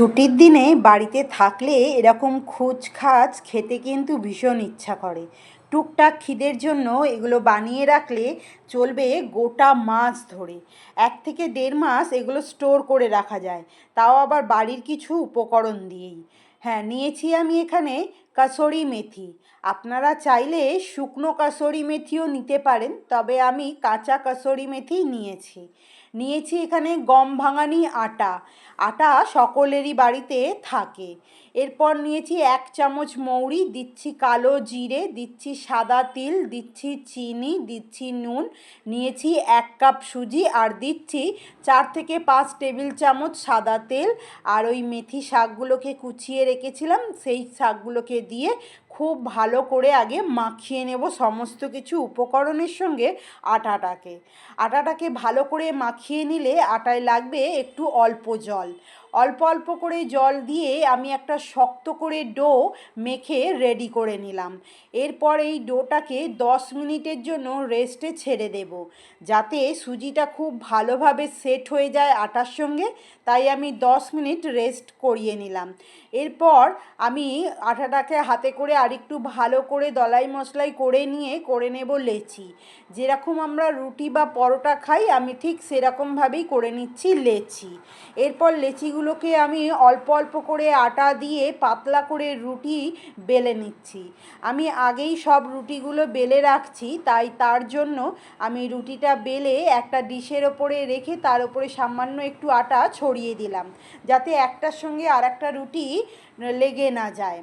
ছুটির দিনে বাড়িতে থাকলে এরকম খুচখাচ খেতে কিন্তু ভীষণ ইচ্ছা করে। টুকটাক খিদের জন্য এগুলো বানিয়ে রাখলে চলবে গোটা মাস ধরে। এক থেকে দেড় মাস এগুলো স্টোর করে রাখা যায়। তাও আবার বাড়ির কিছু উপকরণ দিয়েই। হ্যাঁ নিয়েছি আমি এখানে কাসরি মেথি। আপনারা চাইলে শুকনো কাসরি মেথিও নিতে পারেন, তবে আমি কাঁচা কাসরি মেথি নিয়েছি। নিয়েছি এখানে গম ভাঙানি আটা। আটা সকলেরই বাড়িতে থাকে। এরপর নিয়েছি এক চামচ মৌরি, দিচ্ছি কালো জিরে, দিচ্ছি সাদা তিল, দিচ্ছি চিনি, দিচ্ছি নুন, নিয়েছি এক কাপ সুজি আর দিচ্ছি চার থেকে পাঁচ টেবিল চামচ সাদা তেল। আর ওই মেথি শাকগুলোকে কুচিয়ে রেখেছিলাম, সেই শাকগুলোকে দিয়ে খুব ভালো করে আগে মাখিয়ে নেব সমস্ত কিছু উপকরণের সঙ্গে আটাটাকে। আটাটাকে ভালো করে মাখিয়ে নিলে আটায় লাগবে একটু অল্প জল। অল্প অল্প করে জল দিয়ে আমি একটা শক্ত করে ডো মেখে রেডি করে নিলাম। এরপর এই ডোটাকে দশ মিনিটের জন্য রেস্টে ছেড়ে দেব। যাতে সুজিটা খুব ভালোভাবে সেট হয়ে যায় আটার সঙ্গে, তাই আমি দশ মিনিট রেস্ট করিয়ে নিলাম। এরপর আমি আটাটাকে হাতে করে আরেকটু ভালো করে দলাই মশলাই করে নিয়ে করে নেব লেচি। যেরকম আমরা রুটি বা পরোটা খাই, আমি ঠিক সেরকমভাবেই করে নিচ্ছি লেচি। এরপর লেচিগুলোকে আমি অল্প অল্প করে আটা দিয়ে পাতলা করে রুটি বেলে নিচ্ছি। আমি আগেই সব রুটিগুলো বেলে রাখছি, তাই তার জন্য আমি রুটিটা বেলে একটা ডিশের ওপরে রেখে তার উপরে সামান্য একটু আটা ছড়িয়ে দিলাম, যাতে একটার সঙ্গে আর একটা রুটি লেগে না যায়।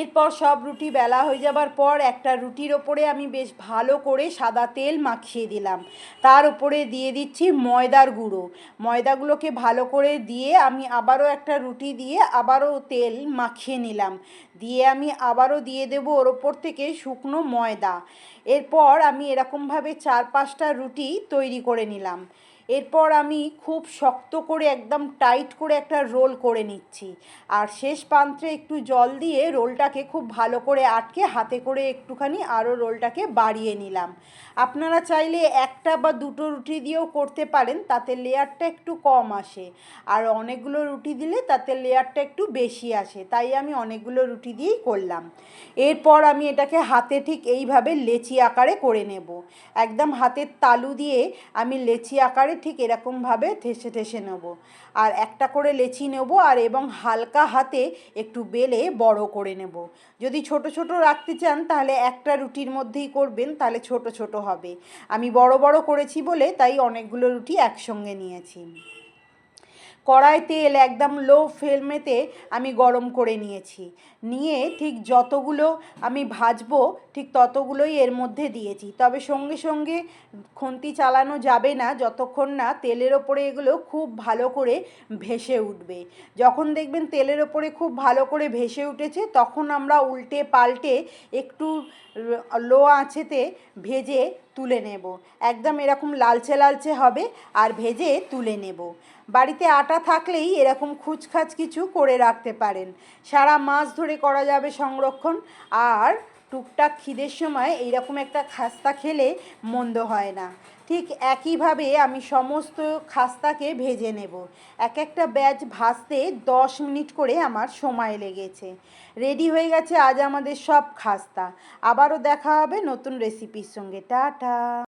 এরপর সব রুটি বেলা হয়ে যাবার পর একটা রুটির ওপরে আমি বেশ ভালো করে সাদা তেল মাখিয়ে দিলাম। তার উপরে দিয়ে দিচ্ছি ময়দার গুঁড়ো। ময়দাগুলোকে ভালো করে দিয়ে আমি আবারও একটা রুটি দিয়ে আবারও তেল মাখিয়ে নিলাম। দিয়ে আমি আবারও দিয়ে দেবো ওর ওপর থেকে শুকনো ময়দা। এরপর আমি এরকমভাবে চার পাঁচটা রুটি তৈরি করে নিলাম। এরপর আমি খুব শক্ত করে, একদম টাইট করে একটা রোল করে নিচ্ছি। আর শেষ প্রান্তে একটু জল দিয়ে রোলটাকে খুব ভালো করে আটকে হাতে করে একটুখানি আরও রোলটাকে বাড়িয়ে নিলাম। আপনারা চাইলে একটা বা দুটো রুটি দিয়েও করতে পারেন, তাতে লেয়ারটা একটু কম আসে। আর অনেকগুলো রুটি দিলে তাতে লেয়ারটা একটু বেশি আসে, তাই আমি অনেকগুলো রুটি দিয়েই করলাম। এরপর আমি এটাকে হাতে ঠিক এইভাবে লেচি আকারে করে নেব। একদম হাতের তালু দিয়ে আমি লেচি আকারে ঠিক এরকমভাবে ঠেসে ঠেসে নেব। আর একটা করে লেচি নেব আর এবং হালকা হাতে একটু বেলে বড় করে নেব। যদি ছোট ছোট রাখতে চান তাহলে একটা রুটির মধ্যেই করবেন, তাহলে ছোট ছোট হবে। আমি বড় বড় করেছি বলে তাই অনেকগুলো রুটি একসঙ্গে নিয়েছি। কড়াই তেল একদম লো ফ্লেমেতে আমি গরম করে নিয়েছি। নিয়ে ঠিক যতগুলো আমি ভাজবো, ঠিক ততগুলোই এর মধ্যে দিয়েছি। তবে সঙ্গে সঙ্গে খুন্তি চালানো যাবে না, যতক্ষণ না তেলের ওপরে এগুলো খুব ভালো করে ভেসে উঠবে। যখন দেখবেন তেলের ওপরে খুব ভালো করে ভেসে উঠেছে, তখন আমরা উল্টে পাল্টে একটু লো আঁচেতে ভেজে তুলে নেব। একদম এরকম লালচে লালচে হবে আর ভেজে তুলে নেব। বাড়িতে আটা থাকলেই এরকম খুচখাচ কিছু করে রাখতে পারেন। সারা মাস ধরে করা যাবে সংরক্ষণ। আর টুকটাক খিদের সময় এইরকম একটা খাস্তা খেলে মন্দ হয় না। ঠিক একইভাবে আমি সমস্ত খাস্তাকে ভেজে নেব। এক একটা ব্যাচ ভাজতে দশ মিনিট করে আমার সময় লেগেছে। রেডি হয়ে গেছে আজ আমাদের সব খাস্তা। আবারও দেখা হবে নতুন রেসিপির সঙ্গে। টাটা।